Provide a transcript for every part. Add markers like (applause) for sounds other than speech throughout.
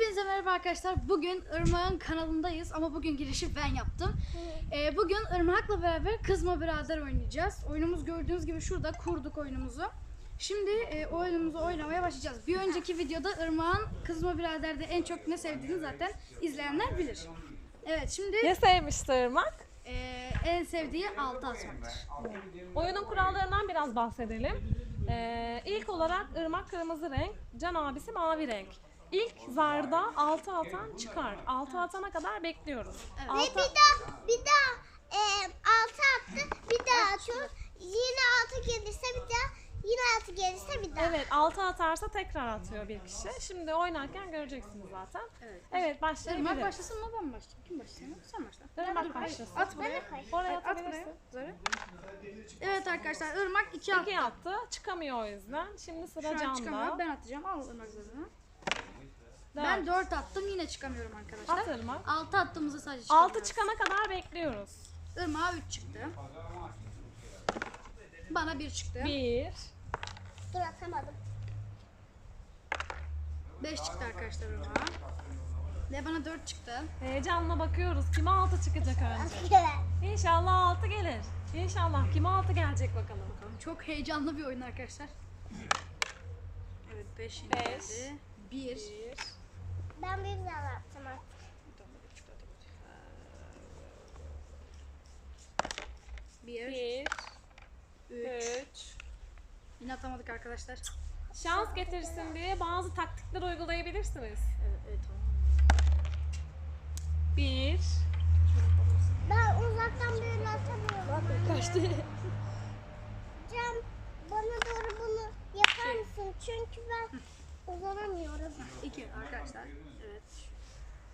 Hepinize merhaba arkadaşlar. Bugün Irmak'ın kanalındayız ama bugün girişi ben yaptım. Ee, bugün Irmak'la beraber Kızma Birader oynayacağız. Oyunumuz gördüğünüz gibi şurada kurduk oyunumuzu. Şimdi e, oyunumuzu oynamaya başlayacağız. Bir önceki videoda Irmak'ın Kızma Birader'de en çok ne sevdiğini zaten izleyenler bilir. Evet şimdi Ne sevmişti Irmak? e, en sevdiği altı asmaktır. Oyunun kurallarından biraz bahsedelim. Ee, ilk olarak Irmak kırmızı renk, Can abisi mavi renk. İlk zarda altı atan çıkar. Altı atana kadar bekliyoruz. Evet. Altı- Bir daha bir daha e, altı attı bir daha atıyor. Yine altı gelirse bir daha yine altı gelirse bir daha. Evet, altı atarsa tekrar atıyor bir kişi. Şimdi oynarken göreceksiniz zaten. Evet. Evet, Irmak başlayabiliriz. başlasın mı ben mi başlayayım? Kim başlasın? Sen başla. Irmak Dur, hayır, başlasın. At buraya. Oraya At buraya. atabilirsin. Zarı. Evet arkadaşlar Irmak iki attı. İki attı. Çıkamıyor o yüzden. Şimdi Şu sıra an çıkamıyor. Can'da. Ben atacağım. Al Irmak zarını. Dört. Ben 4 attım yine çıkamıyorum arkadaşlar. At Irmak. 6 attığımızda sadece çıkamıyoruz. Altı çıkana kadar bekliyoruz. Irmak'a 3 çıktı. Bana 1 çıktı. Bir, Dur atamadım. 5 çıktı arkadaşlar Irmak'a. Ve bana 4 çıktı. Heyecanla bakıyoruz. Kime altı çıkacak önce? İnşallah altı gelir. İnşallah kime altı gelecek bakalım. Çok heyecanlı bir oyun arkadaşlar. Evet 5 yine Beş. geldi. 1. Bir, Ben bir daha attım artık. 1, bir, 3. üç. Yine atamadık arkadaşlar. Şans getirsin diye bazı taktikler uygulayabilirsiniz. Evet, evet tamam. Bir, Ben uzaktan böyle atamıyorum. Kaçtı. Cem bana doğru bunu yapar mısın? Çünkü ben uzanamıyorum. 2 arkadaşlar. Evet.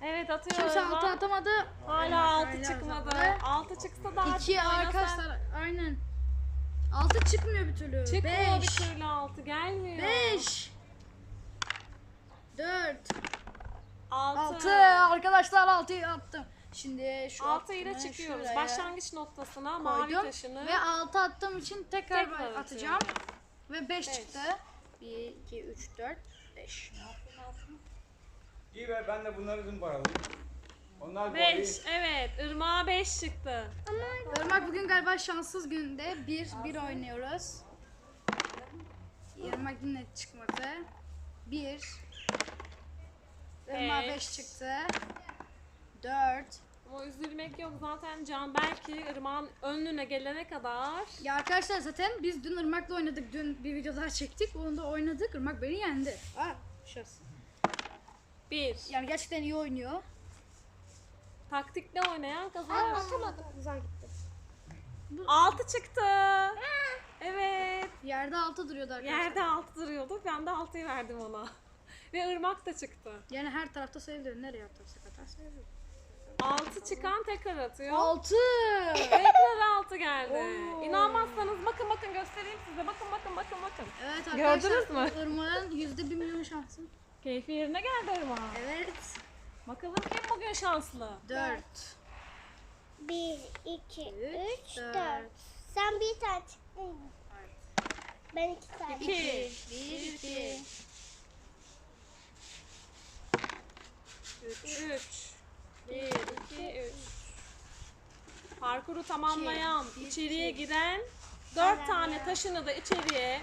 evet atıyor. Kimse. 6 atamadı. Hala altı Hala çıkmadı. Altı çıksa daha 2 oynasan- arkadaşlar aynen. 6 çıkmıyor bir türlü. Çıkmıyor bir 5 türlü altı gelmiyor. 5 4 Altı. 6 arkadaşlar 6'yı attım. Şimdi şu Altı ile attığımı çıkıyoruz. şuraya Başlangıç noktasına mavi koydum taşını ve 6 attığım için tekrar, tekrar atacağım ve 5 Beş. çıktı. 1 2 3 4 5. İyi be ben de bunları zımparalayayım. Onlar bu Beş. Evet. Irmağa beş çıktı. Irmak bugün galiba şanssız günde 1 1 oynuyoruz. Irmak yine çıkmadı. 1 Irmak Beş. 5 çıktı. 4 Ama üzülmek yok zaten Can belki Irmak'ın önüne gelene kadar Ya arkadaşlar zaten biz dün Irmak'la oynadık. Dün bir video daha çektik. Onu da oynadık. Irmak beni yendi. Aa, şans. bir. Yani gerçekten iyi oynuyor. Taktikle oynayan Aa, kazanır. atamadım. Güzel gitti. Altı çıktı. Evet. Yerde altı duruyordu arkadaşlar. Yerde altı duruyordu. Ben de altıyı verdim ona. (laughs) Ve ırmak da çıktı. Yani her tarafta sayılıyor. Nereye atarsak atar sayılıyor. Altı çıkan tekrar atıyor. Altı. Tekrar altı geldi. Oo. İnanmazsanız bakın bakın göstereyim size. Bakın bakın bakın bakın. Evet arkadaşlar. Gördünüz mü? Irmak'ın yüzde bir milyon şansı. Keyfi yerine geldi Irmak. Evet. Bakalım kim bugün şanslı? Dört. Bir, iki, Üç, üç, dört. dört. Sen bir tane çıktın. Ben iki tane. İki. Bir, iki. Üç. Bir, iki, üç. Parkuru tamamlayan, içeriye giren, dört tane taşını da içeriye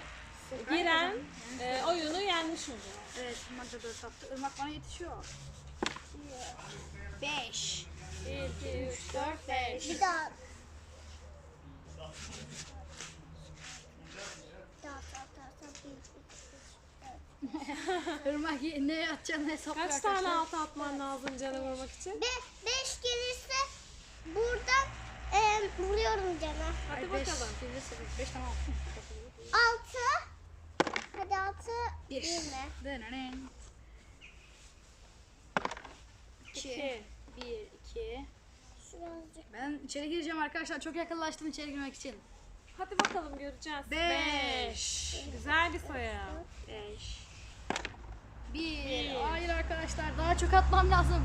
giren e, oyunu yenmiş oluyor. Evet. Irmak da dört attı. Irmak bana yetişiyor. Beş. Bir, iki, üç, dört, beş. Bir. Daha, daha, daha, daha. Bir, iki, üç, dört. (laughs) Irmak ne atacağını hesaplıyor Kaç tane arkadaşlar. altı atman lazım canı vurmak için? Be, beş gelirse buradan e, vuruyorum cana. Hadi Ay, beş. bakalım. Gelirse beş. Beş tamam. Altı. Hadi altı. Bir. Yirmi. İki. İki. Bir, iki. Şuracık. Ben içeri gireceğim arkadaşlar. Çok yakınlaştım içeri girmek için. Hadi bakalım göreceğiz. Beş. Güzel bir sayı. Beş. Bir. Hayır arkadaşlar daha çok atmam lazım.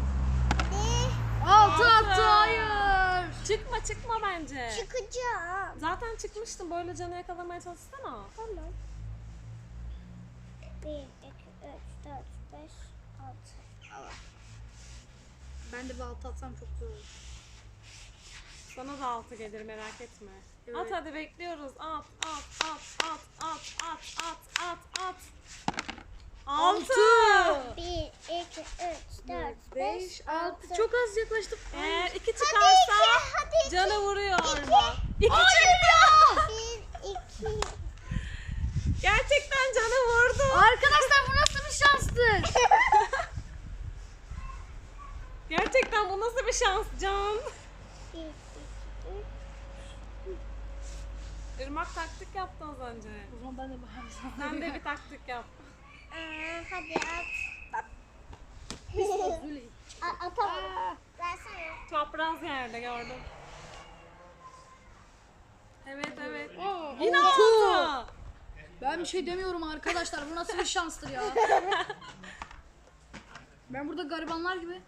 Altı attı hayır. Çıkma çıkma bence. Çıkacağım. Zaten çıkmıştım. Böyle canı yakalamaya çalışsana. Tamam. Bir, iki, üç, dört, beş, altı. Ben de bir altı atsam çok güzel olur. Sana da altı gelir merak etme. Evet. At hadi bekliyoruz. At at at at at at at at at. Altı. Bir, iki, üç, dört, beş, 5, 6. Çok az yaklaştım. Eğer iki çıkarsa hadi iki. canı vuruyor Irmak. İki çıktı. Bir, iki. Gerçekten canı vurdu. Arkadaşlar bu nasıl bir şanstır? (laughs) Gerçekten bu nasıl bir şans Can? Bir, iki, üç. Irmak taktik yaptı az önce. O zaman ben de. Sen de (laughs) bir taktik yap. Aa, hadi at. Züley. A- Atamadım. Versene. Çapraz yerde gördüm. Evet evet. Yine altı. Ben bir şey demiyorum arkadaşlar. Bu nasıl bir şanstır ya? (laughs) Ben burada garibanlar gibi.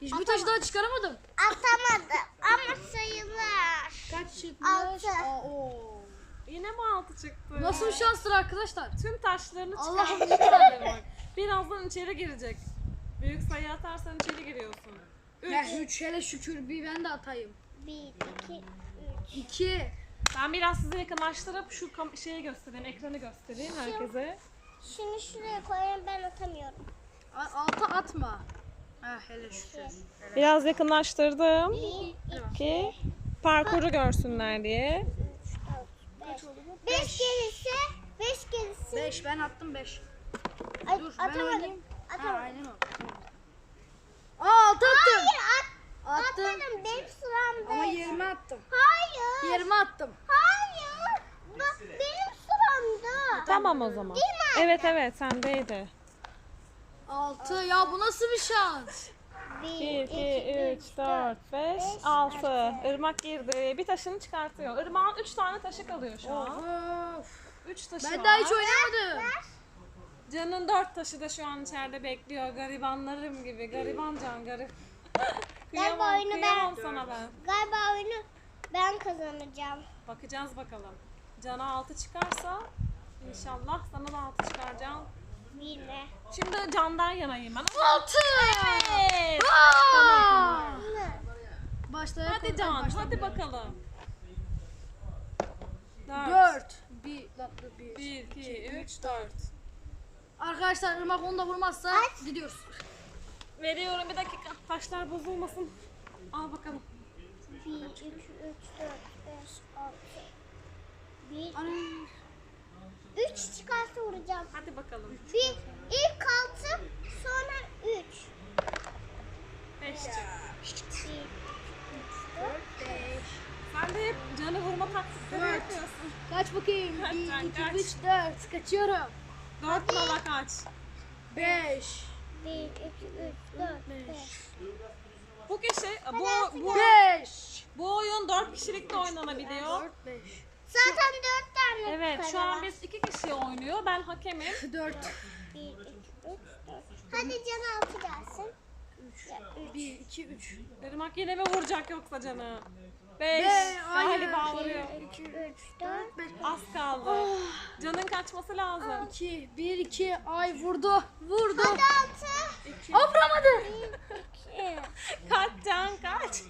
Hiçbir taşı daha çıkaramadım. Atamadım ama sayılır. Kaç çıkmış? Altı. Aa, oo. Yine mi altı çıktı? Nasıl bir şanstır arkadaşlar? Tüm taşlarını Allah'ım çıkarmış Irmak. (laughs) Birazdan içeri girecek. Büyük sayı atarsan içeri giriyorsun. Üç. Ya üç hele şükür bir ben de atayım. Bir, iki, üç. İki. Ben biraz sizi yakınlaştırıp şu kam- şeyi göstereyim, ekranı göstereyim herkese. Şunu şuraya koyayım ben atamıyorum. A- Altı atma. Ha hele şükür. Biraz yakınlaştırdım Bir, ki parkuru görsünler diye. Üç, dört, beş. Beş gelirse, beş gelirse. Beş ben attım beş. Ay, Dur ben atamadım. oynayayım. Ha Atamadım. aynen o. Aa altı attım. Hayır at. Attım. Atmadım benim sıramda. Ama yerime attım. Hayır. Yerime attım. Hayır. Bak benim sıramda. Tamam o zaman. Evet evet sendeydi. Altı. Ya bu nasıl bir şans? 1, 2, 3, 4, 5, 6. Irmak girdi. Bir taşını çıkartıyor. Irmak'ın 3 tane taşı kalıyor şu an. Of. 3 taşı Ben var. daha hiç oynamadım. Can'ın 4 taşı da şu an içeride bekliyor. Garibanlarım gibi. Gariban Can garip. (laughs) kıyamam, oyunu ben- kıyamam sana ben. Galiba oyunu ben kazanacağım. Bakacağız bakalım. Can'a 6 çıkarsa inşallah sana da 6 çıkaracağım. Bilme. Şimdi Can'dan yanayım ben. Altı. Evet. Başta Hadi Can, hadi bakalım. 4, Dört. Bir, lan, bir. 1, 2, 3, 4. Arkadaşlar Irmak onu da vurmazsa gidiyoruz. Veriyorum bir dakika. Taşlar bozulmasın. Al bakalım. 1, 2, 3, 4, 5, 6. 1, Ana. Üç çıkarsa vuracağım. Hadi bakalım. Bir, ilk altı, sonra üç. Beş çıktı. İki, üç, dört, beş. Sen de hep canı vurma taktikleri Dört. yapıyorsun. Kaç bakayım. Kaç 1, lan, 2, kaç? 3, 4. Kaçıyorum. Dört nala kaç. 5, Bir, iki, üç, dört, beş. Bu kişi, bu, bu, 5, bu oyun dört kişilikte oynanabiliyor. 4, 5. Zaten 4 tane Evet şu an biz 2 kişi oynuyor. Ben hakemim. (laughs) Dört. 1, 2, 3, 4. Hadi can 6 gelsin. Bir, iki, üç. Irmak yine mi vuracak yoksa canı? 5. Be, hayır. Galiba vuruyor. 2, 3, 4, Beş. Az kaldı. Canın kaçması lazım. İki, bir, iki. Ay vurdu. Vurdu. 6. Aa vuramadı. 2. (laughs) Kaç Can kaç.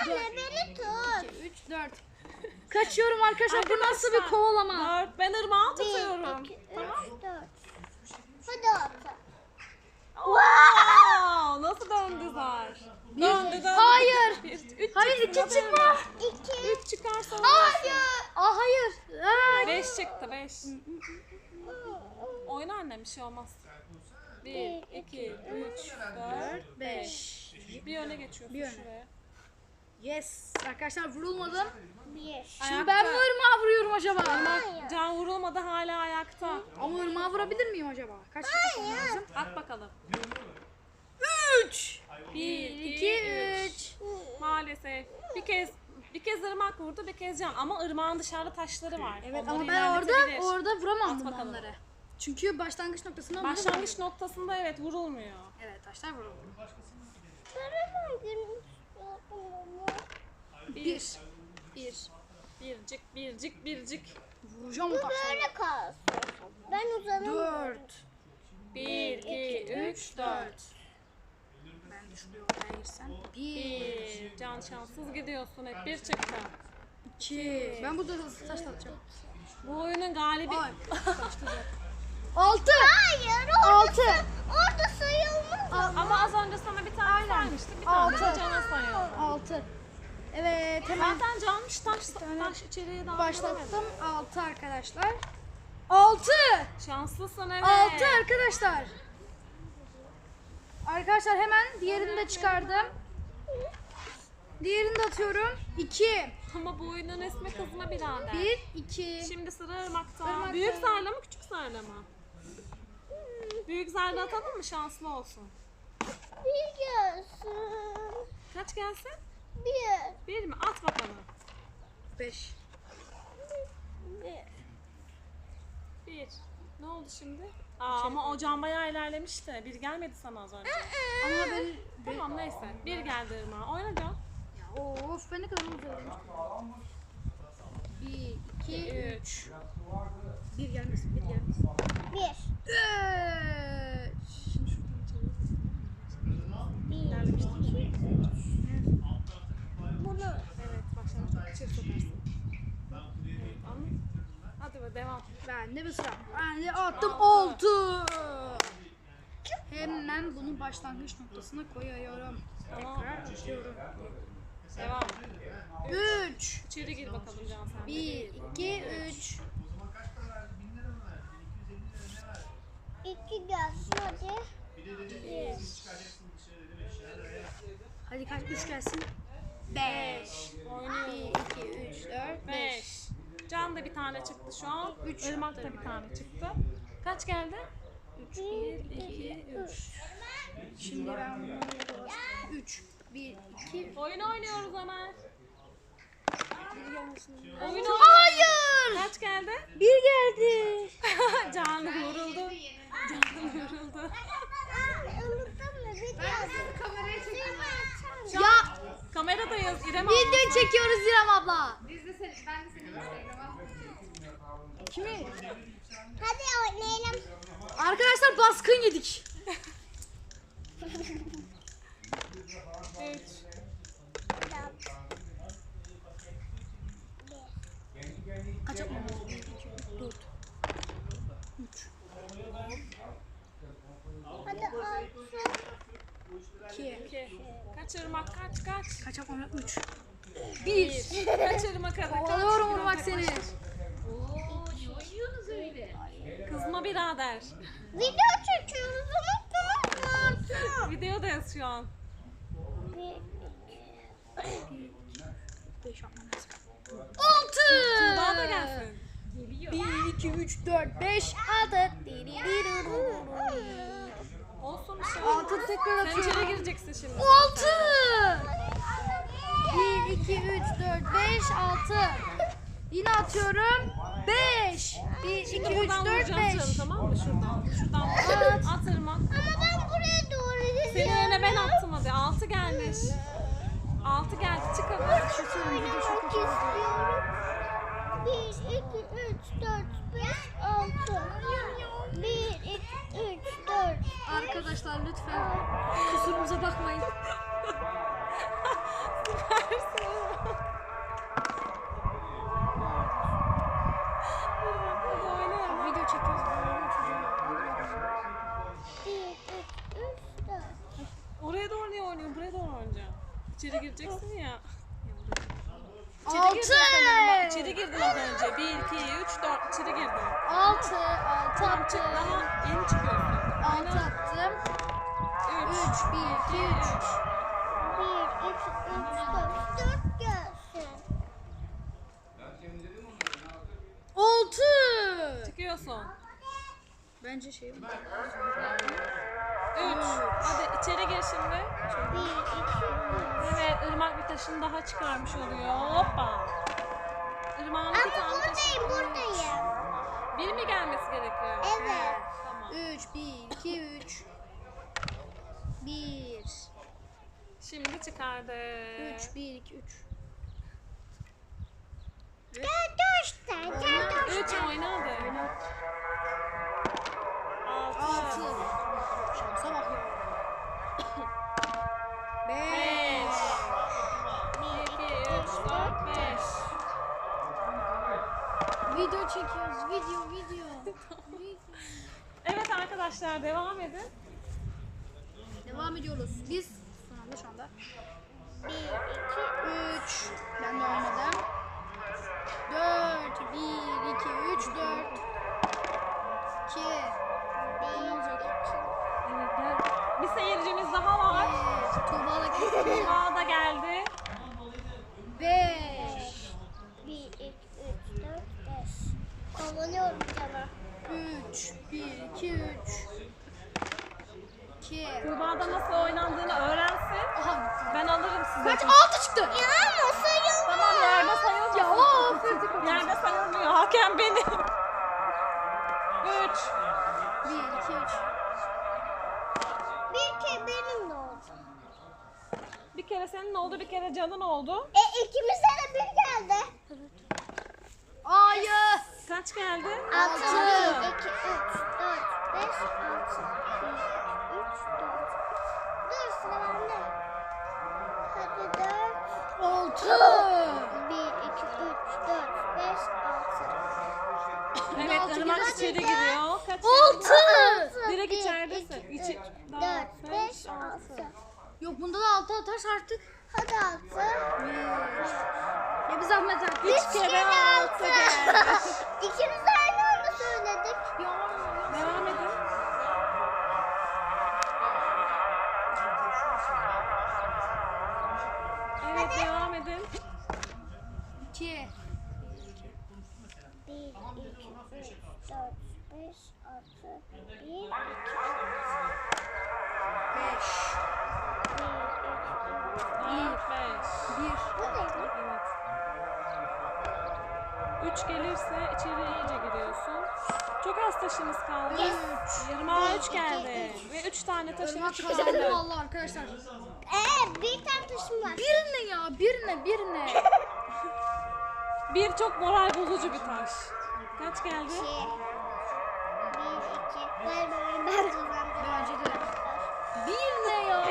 Anne beni tut. İki, üç, dört. (laughs) Kaçıyorum arkadaşlar. Bu nasıl bir kovalama? 4. Ben Irmak'ı 1, tutuyorum. 2, 3, 4. Hadi 6. Wow, nasıl döndü zar? Döndü döndü. Hayır. Bir, üç Hayır iki çıkma. 2. 3 çıkarsa Hayır. Aa hayır. Aa, 5 çıktı 5. Oyna annem bir şey olmaz. 1, 2, 3, 4, 5. Bir öne geçiyorsun Bir öne. şuraya. Yes. Arkadaşlar vurulmadım. 1. Şimdi ben mi ırmağa vuruyorum acaba? Can vurulmadı hala ayakta. Ama ırmağa vurabilir miyim acaba? Kaç atmam lazım? At bakalım. Üç. 1, 2, 2, 3. 3. Maalesef. Bir kez bir kez ırmak vurdu, bir kez can. Ama ırmağın dışarıda taşları var. Evet Onları ama ben orada ilerletebilir. orada vuramam At bakalım. onları. Çünkü başlangıç noktasından Başlangıç noktasında evet vurulmuyor. Evet taşlar vuruldu. Bir, Bir. Bir. bircik, bircik, bircik. Vuracağım o taşları. Böyle kalsın. Ben uzanamıyorum. Dört. 1, 2, 3, Dört. Ben de şuraya ortaya girsem. Bir, Bir. Can şanssız gidiyorsun hep. Bir çıktı. iki. Ben burada hızlı taş atacağım. Bu oyunun galibi... Ay. (laughs) Altı. Hayır orada, Altı. Sayılmaz. Ama az önce sana bir tane saymıştık. Bir tane de Altı. Can'a sayalım. Altı. Evet hemen Zaten Can'mış taş, taş içeriye daha başlattım. Altı arkadaşlar. Altı. Şanslısın evet. Altı arkadaşlar. Arkadaşlar hemen diğerini de çıkardım. Diğerini de atıyorum. İki. Ama bu oyunun ismi kızma birader. Bir, iki. Şimdi sıra. Irmak'ta. Büyük zarla mı küçük zarla mı? Büyük zarla atalım mı şanslı olsun. Bir gelsin. Kaç gelsin? Bir. Bir mi? At bakalım. Beş. Bir. Bir. Ne oldu şimdi? Aa, ama o can bayağı ilerlemişti. Bir gelmedi sana az önce. Ama ben... Tamam neyse. Bir geldi Irmak'a. Oyna Can. Ya, of ben ne kadar unutuyorum. Bir, iki, üç. Üç. Bir gelmesin, bir gelmesin. Bir. Üç. Şimdi şuradan açalım. Üç. Bunu. Evet başlangıç çok çift anladın? Hadi be devam. Ben de bir sıra. Ben de attım altı. Hemen bunu başlangıç noktasına koyuyorum. Tamam. Tekrar atıyorum. Devam. Üç. İçeri gir bakalım Can sen de. Bir, iki, üç. İki gelsin hadi. Bir. Hadi kaç? Üç gelsin. Beş. Bir, iki, üç, dört, beş. Can da bir tane çıktı şu an. Üç Irmak da bir tane çıktı. Kaç geldi? Üç, bir, iki, üç. Şimdi ben bunu. Üç, bir, iki. Oyun oynuyoruz Ömer. Bir gelmesin. Oyun oynuyoruz. Hayır! Kaç geldi? Bir geldi. (laughs) Can yoruldu. Can yoruldu. Aa, unuttum mu? Bir gelsin. Kamerayı çekelim. Ya İrem video abla. çekiyoruz İrem abla. Biz de seni, ben de seni Instagram'a Kimi? Hadi oynayalım. Arkadaşlar baskın yedik. Üç. Kaç atmamız? Bir, iki, üç, dört. Üç, Hadi altı. iki. İki. Kaç Irmak kaç kaç. Kaç atmam? Üç. Bir. Kaç Irmak hadi kaç. Kovalıyorum Urmak seni. Oo, ne oynuyorsunuz öyle? Kızma birader. Video çekiyoruz unuttum. Videodayız şu an. Bir. Beş atmam lazım. Altı. Tuğba da gelsin. Bir, iki, üç, dört, beş, altı. Olsun bir. Şey altı tekrar Sen içeri gireceksin şimdi. Altı. 1, 2, 3, 4, 5, 6. Yine atıyorum. 5. 1, 2, 3, Şimdi 4, buradan vuracağım 5. tamam mı? Şuradan. Şuradan vuracağım. At Ama ben buraya doğru Senin gidiyorum. yerine ben attım hadi. Altı gelmiş. Altı geldi. Çık hadi. Şu turuncu da şu Oynamak istiyorum. 1, 2, 3, 4, 5, Arkadaşlar lütfen kusurumuza bakmayın. Oynayalım. Video çekiyoruz. Oraya doğru niye oynuyorsun? Buraya doğru oynayacaksın. İçeri gireceksin ya. İçeri Altı. girdin sen Irmak. İçeri girdin az önce. Bir, iki, üç, dört. İçeri girdin. Altı. Altı Tamam attım. çık daha yeni çıkıyorsun. Altı attım. Üç. Üç. Bir, iki, üç. Bir, iki, üç, dört. Dört gelsin. Altı. Çıkıyorsun. Bence şey Üç. Hadi içeri gir şimdi. Bir, iki, üç. Evet, Irmak bir taşını daha çıkarmış oluyor. Hoppa. Irmak'ın bir Ama tane taşı. buradayım, buradayım. Bir mi gelmesi gerekiyor? Evet. Tamam. Üç. Bir, iki, üç. Bir. Şimdi çıkardı. Üç, bir, iki, üç. Üç. Dostlar, dostlar. Üç oynadı. Altı. Şansa bak ya. Beş. Bir, iki, üç, dört, beş. Video çekiyoruz. Video. video. (laughs) evet arkadaşlar devam edin. Devam ediyoruz. Biz son anda şu anda. Bir, iki, 3 ben de oynadım. 4 1 2 3 4 2 bir, Evet, gel. Bir seyircimiz daha var. Tuğba'la kestim. Tuğba da geldi. 5 bir, iki, üç, dört, beş. Kovalıyorum cana. 3 1 2 3 2 Tuğba da nasıl oynandığını öğrensin. Aha Ben alırım size. kaç 6 çıktı. Ya masayı Tamam yerde sayılmıyor. Ya of. Yerde sayılmıyor. Hakem benim. 3 1 2 3 Bir kere benim de oldu. Bir kere senin oldu, bir kere canın oldu. E ikimize de bir geldi. Hayır. Kaç geldi? Altı, Altı. iki, üç, dört, beş, altı. Evet, altı Irmak içeri giriyor. Kaç 6 Direkt Bir, içeridesin. İçi- üç, Dört, dört, beş, beş, altı. altı. Yok bunda da 6 atarsa artık. Hadi altı. Ya bir zahmet artık. Üç kere kere altı altı. geldi. (laughs) İkimiz 3 gelirse içeri iyice giriyorsun. Çok az taşımız kaldı. Yes. 23 geldi. Ve 3 tane taşımız kazandı valla arkadaşlar. Ee, bir tane taşım var. Bir ne ya? Bir ne? Bir ne? (laughs) Bir çok moral bozucu bir taş. Kaç geldi? İki. Bir, iki. Galiba ben kazandım. Bence de. (laughs) Bir ne ya?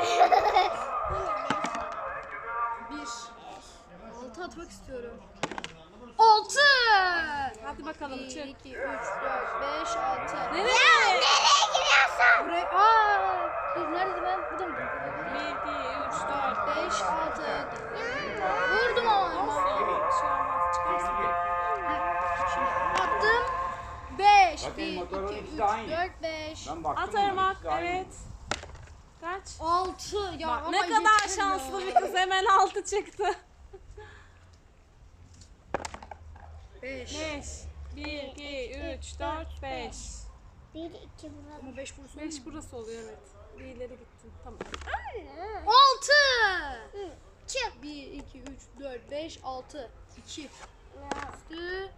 Bir. Altı atmak istiyorum. Hadi bakalım 1, çık. 2, 3, 4, 5, 6. Nereye? Nereye giriyorsun? Buraya... Aa! Dur neredeydi ben? Bu da mı? 1, 2, 3, 4, 5, 6. Vurdum ama. 4. Bir şey. Şimdi attım. 5, Bakın 1, motorun 2, 3, ikisi de aynı. 4, 5. Ben baktım. At. Evet. Kaç? 6 ya Bak, ama ne kadar şanslı bir kız hemen 6 çıktı. 5. 5. 1, 2, 3, 4, 5. Bir, iki, burada. Ama 5 vursun. 5 burası oluyor evet. Bir ileri gittin. Tamam. 6. Hı. Çık. 1, 2, 3, 4, 5, 6. 2. Ya. Üstü.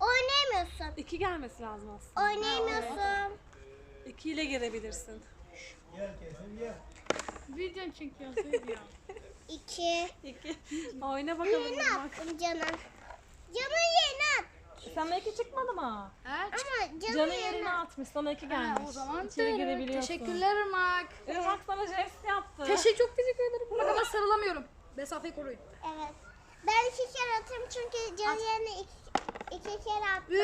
Oynayamıyorsun. 2 gelmesi lazım aslında. Oynayamıyorsun. 2 ile girebilirsin. Video çekiyor söylüyor. İki. 2. Oyna bakalım Irmak. attım canım. Canı yeni at. Sana 2 çıkmadı mı? Ha? Ama canı, Canı yerine at. atmış. Sana 2 Ha, gelmiş. o zaman İçeri girebiliyorsun. Teşekkürler Irmak. Irmak sana jest yaptı. Teşekkür çok teşekkür ederim. Bak ama sarılamıyorum. Mesafeyi koruyun. Evet. Ben iki kere atayım çünkü canı yerine iki, iki kere attım.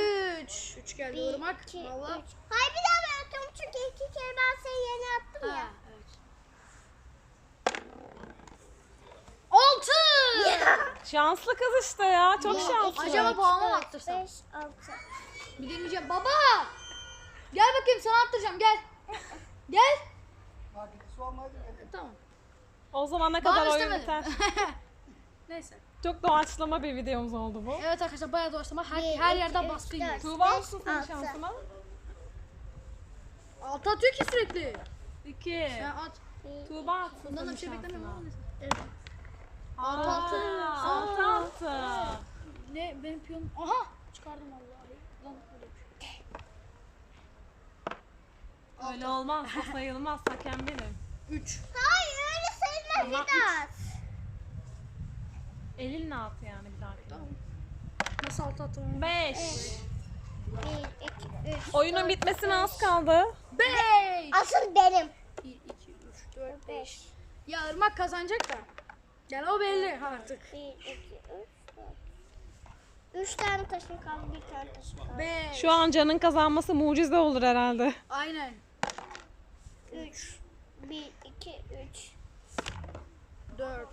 3. 3 geldi Bir, Irmak. iki, Valla. üç. Hayır bir daha ben atıyorum çünkü iki kere ben seni yeni attım Ha, ya. evet. 6. Şanslı kız işte ya. Çok Bir, şanslı. iki, Acaba babama mı attırsam? Beş, altı. Bir deneyeceğim. Baba! Gel bakayım sana attıracağım gel. Gel. Tamam. O zaman ne Bana kadar oyun istemedim. biter. (laughs) Neyse. Çok doğaçlama bir videomuz oldu bu. Evet arkadaşlar bayağı doğaçlama. Her, Bir, her iki, yerden üç, baskı dört. yiyor. Tuğba olsun senin altı. şansına. Altı atıyor ki sürekli. 2. Ya at. Bir, Tuğba atsın Bundan da senin bir şey beklemiyorum şansına. ama neyse. Altı Altı. altı. Altı. Ne benim piyonum. Aha çıkardım vallahi. Lan böyle bir şey. Öyle olmaz. O sayılmaz. Hakem benim. 3. Hayır öyle sayılmaz Ama bir daha at. Elinle at yani bir. Tamam. Nasıl altı attım? 5. Bir, iki, üç, Oyunun dört, bitmesine beş. az kaldı. 5. Asıl benim. 1, 2, 3, 4, 5. Beş. Ya Irmak kazanacak da. Yani o belli artık. Bir, iki, üç, dört. Üç tane taşım kaldı, bir tane taşım kaldı. 5. Şu an Can'ın kazanması mucize olur herhalde. Aynen. Üç. Bir, iki, üç. 4.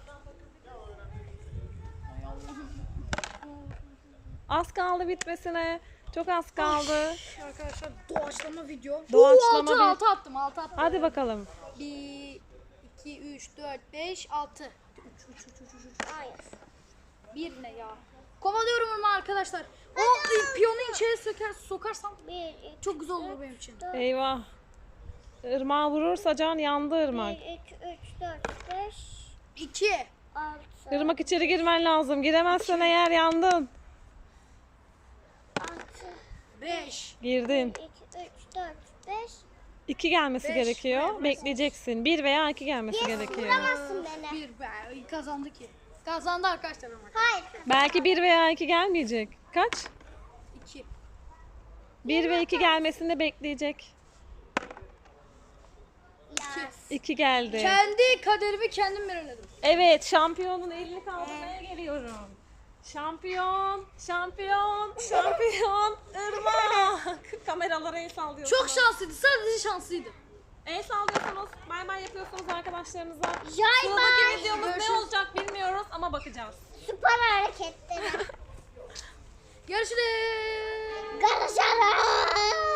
Az kaldı bitmesine. Çok az kaldı. Arkadaşlar doğaçlama video. Doğaçlama 6 bir- 6 attım 6 attım. Hadi bakalım. 1 2 3 4 5 6. 3 3 3 3 3. Hayır. Bir ne ya? Kovalıyorum onu arkadaşlar. O piyonu içeri söker, sokarsam Bir, iki, çok güzel olur benim için. dört, Eyvah. Irmağa vurursa Can yandı Irmak. bir, iki, üç, dört, beş, 2. altı, Irmak içeri girmen lazım. Giremezsen eğer yandın. altı, 5. Girdin. iki, üç, dört, beş. İki gelmesi Beş. gerekiyor. Hayır, Bekleyeceksin. Bir veya iki gelmesi gerekiyor. Vuramazsın beni. 1 be kazandı ki. Kazandı arkadaşlar ama. Hayır. Belki bir veya iki gelmeyecek. Kaç? 2. Bir ve iki gelmesini bekleyecek. Yaz. İki geldi. Kendi kaderimi kendim belirledim. Evet, şampiyonun elini kaldırmaya geliyorum. Şampiyon, şampiyon, şampiyon, Irmak. (laughs) Kameralara el sallıyorsunuz. Çok şanslıydı. Sadece şanslıydı. El sallıyorsunuz, bay bay yapıyorsunuz arkadaşlarınıza. Sıradaki bay. videomuz ne Görüşürüz. olacak bilmiyoruz ama bakacağız. Süper hareketleri. (laughs) Görüşürüz. Görüşürüz.